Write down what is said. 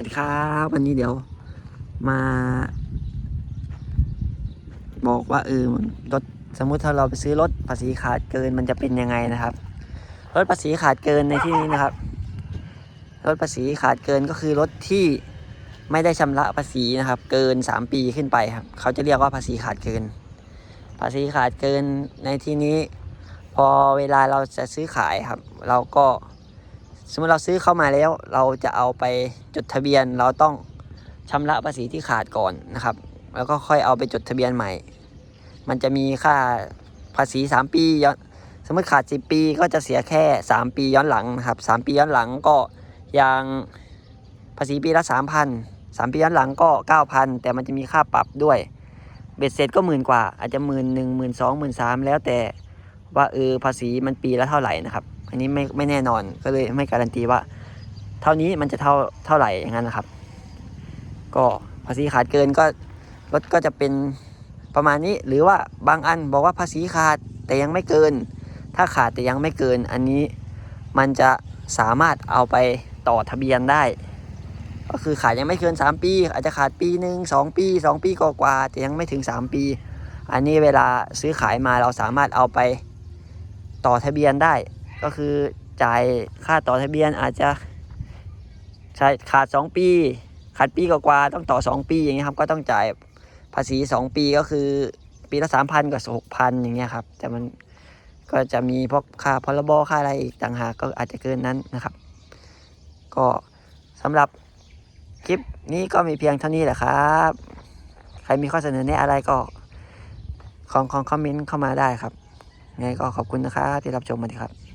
วัสดีครับวันนี้เดี๋ยวมา บอกว่าเออรถสมมุติถ้าเราไปซื้อรถภาษีขาดเกินมันจะเป็นยังไงนะครับ รถภาษีขาดเกินในที่นี้นะครับ รถภาษีขาดเกินก็คือรถที่ไม่ได้ชำระภาษีนะครับ เกิน 3 ปีขึ้นไปครับ เขาจะเรียกว่าภาษีขาดเกิน ภาษีขาดเกินในที่นี้ พอเวลาเราจะซื้อขายครับ เราก็ สมมติเราซื้อเข้ามาแล้ว เราจะเอาไปจดทะเบียนเราต้องชำระภาษีที่ขาดก่อนนะครับ แล้วก็ค่อยเอาไปจดทะเบียนใหม่ มันจะมีค่าภาษี 3 ปีย้อนสมมติขาด 10 ปีก็จะเสียแค่ 3 ปีย้อนหลังนะครับ 3 ปีย้อนหลังก็ยังภาษีปีละ 3,000 3 ปีย้อนหลังก็ 9,000 แต่มันจะมีค่าปรับด้วย เบ็ดเสร็จก็หมื่นกว่า อาจจะหมื่นหนึ่งหมื่นสองหมื่นสามแล้วแต่ว่าเออภาษีมันปีละเท่าไหร่นะครับ อันนี้ไม่ไม่แน่นอนก็เลยไม่การันตีว่า เท่านี้มันจะเท่าเท่าไหร่อย่างนั้นนะครับ ก็ภาษีขาดเกินก็รถก็จะเป็นประมาณนี้หรือว่าบางอันบอกว่าภาษีขาดแต่ยังไม่เกิน ถ้าขาดแต่ยังไม่เกิน อันนี้มันจะสามารถเอาไปต่อทะเบียนได้ ก็คือขาดยังไม่เกิน 3 ปี อาจจะขาดปีหนึ่งสองปี 2 ปีกว่าแต่ยังไม่ถึง 3 ปี อันนี้เวลาซื้อขายมาเราสามารถเอาไปต่อทะเบียนได้ ก็คือจ่ายค่าต่อทะเบียนอาจจะใช้ขาด 2 ปี ขาดปีกว่าต้องต่อ 2 ปีอย่างเงี้ยครับก็ต้องจ่ายภาษี 2 ปีก็คือปีละ3,000กับ6,000อย่างเงี้ยครับ แต่มันก็จะมีพวกค่าพรบค่าอะไรอีกต่างหากก็อาจจะเกินนั้นนะครับ ก็สำหรับคลิปนี้ก็มีเพียงเท่านี้แหละครับ ใครมีข้อเสนอแนะอะไรก็ของของคอมเมนต์เข้ามาได้ครับไงก็ขอบคุณนะครับที่รับชมมาดีครับ